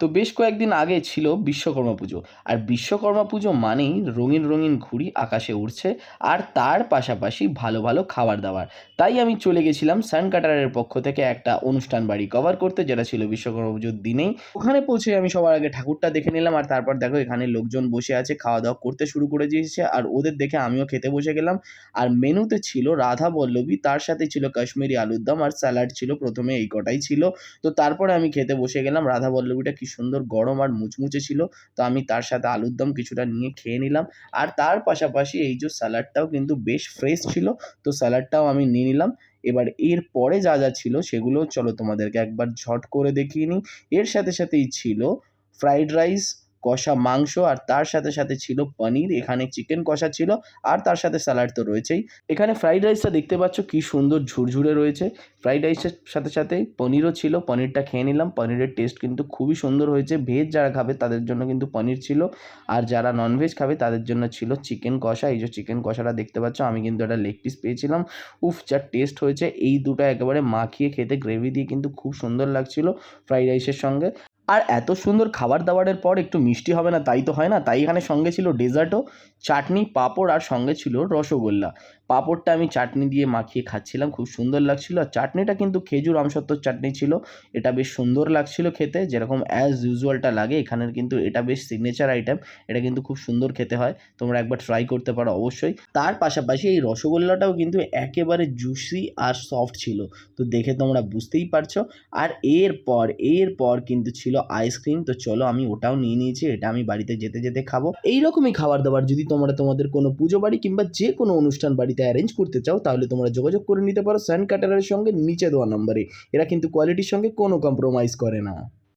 তো বেশ কয়েকদিন আগে ছিল বিশ্বকর্মা পুজো। আর বিশ্বকর্মা পুজো মানেই রঙিন রঙিন ঘুড়ি আকাশে উড়ছে আর তার পাশাপাশি ভালো ভালো খাবার দাবার। তাই আমি চলে গেছিলাম সান কাটারের পক্ষ থেকে একটা অনুষ্ঠান বাড়ি কভার করতে, যেটা ছিল বিশ্বকর্মা পুজোর দিনেই। ওখানে পৌঁছে আমি সবার আগে ঠাকুরটা দেখে নিলাম আর তারপর দেখো এখানে লোকজন বসে আছে খাওয়া দাওয়া করতে শুরু করে দিয়েছে আর ওদের দেখে আমিও খেতে বসে গেলাম। আর মেনুতে ছিল রাধা বল্লভী, তার সাথে ছিল কাশ্মীরি আলুর দম আর স্যালাড ছিল প্রথমে এই কটাই ছিল। তো তারপরে আমি খেতে বসে গেলাম, রাধা বল্লভীটা কি সুন্দর গরম আর মুচমুচে ছিল, তো আমি তার সাথে আলুর দম কিছুটা নিয়ে খেয়ে নিলাম। আর তার পাশাপাশি এই যে স্যালাডটাও কিন্তু বেশ ফ্রেশ ছিল, তো স্যালাডটাও আমি নিয়ে নিলাম। এবার এর পরে যা যা ছিল সেগুলো চলো তোমাদেরকে একবার ঝট করে দেখিয়ে নিই। এর সাথে সাথেই ছিল ফ্রাইড রাইস কষা মাংস আর তার সাথে সাথে ছিল পনির। এখানে চিকেন কষা ছিল আর তার সাথে স্যালাড তো রয়েছেই। এখানে ফ্রাইড রাইসটা দেখতে পাচ্ছ কি সুন্দর ঝুরঝুরে রয়েছে। ফ্রাইড রাইসের সাথে সাথে পনিরও ছিল, পনিরটা খেয়ে নিলাম। পনিরের টেস্ট কিন্তু খুবই সুন্দর হয়েছে। ভেজ যারা খাবে তাদের জন্য কিন্তু পনির ছিল। আর যারা ননভেজ খাবে তাদের জন্য ছিল চিকেন কষা। এই যে চিকেন কষাটা দেখতে পাচ্ছ, আমি কিন্তু একটা লেগ পিস পেয়েছিলাম। উফ, যা টেস্ট হয়েছে। এই দুটো একেবারে মাখিয়ে খেতে গ্রেভি দিয়ে কিন্তু খুব সুন্দর লাগছিল ফ্রাইড রাইসের সঙ্গে। আর এত সুন্দর খাবার দাবারের পর একটু মিষ্টি হবে না, তাই তো হয় না? তাই এখানে সঙ্গে ছিল ডেজার্টও চাটনি, পাঁপড় আর সঙ্গে ছিল রসগোল্লা। পাঁপড়টা আমি চাটনি দিয়ে মাখিয়ে খাচ্ছিলাম, খুব সুন্দর লাগছিল। আর চাটনিটা কিন্তু খেজুর আমসত্ত্বর চাটনি ছিল, এটা বেশ সুন্দর লাগছিল খেতে, যেরকম অ্যাজ ইউজুয়ালটা লাগে, এখানের কিন্তু এটা বেশ সিগনেচার আইটেম এটা কিন্তু খুব সুন্দর খেতে হয়, তোমরা একবার ট্রাই করতে পারো অবশ্যই। তার পাশাপাশি এই রসগোল্লাটাও কিন্তু একেবারে জুসি আর সফট ছিল, তো দেখে তোমরা বুঝতেই পারছ। আর এরপর এরপর কিন্তু ছিল আইসক্রিম তো চলো আমি ওটাও নিয়ে নিয়েছি, এটা আমি বাড়িতে যেতে যেতে খাব। এইরকমই খাবার দাবার যদি তোমরা তোমাদের কোনো পুজো বাড়ি কিংবা যে কোনো অনুষ্ঠান বাড়িতে অ্যারেঞ্জ করতে চাও, তাহলে তোমরা যোগাযোগ করে নিতে পারো স্যান্ড কাটারের সঙ্গে নিচে দেওয়া নম্বরে এরা কিন্তু কোয়ালিটির সঙ্গে কোনো কম্প্রোমাইজ করে না।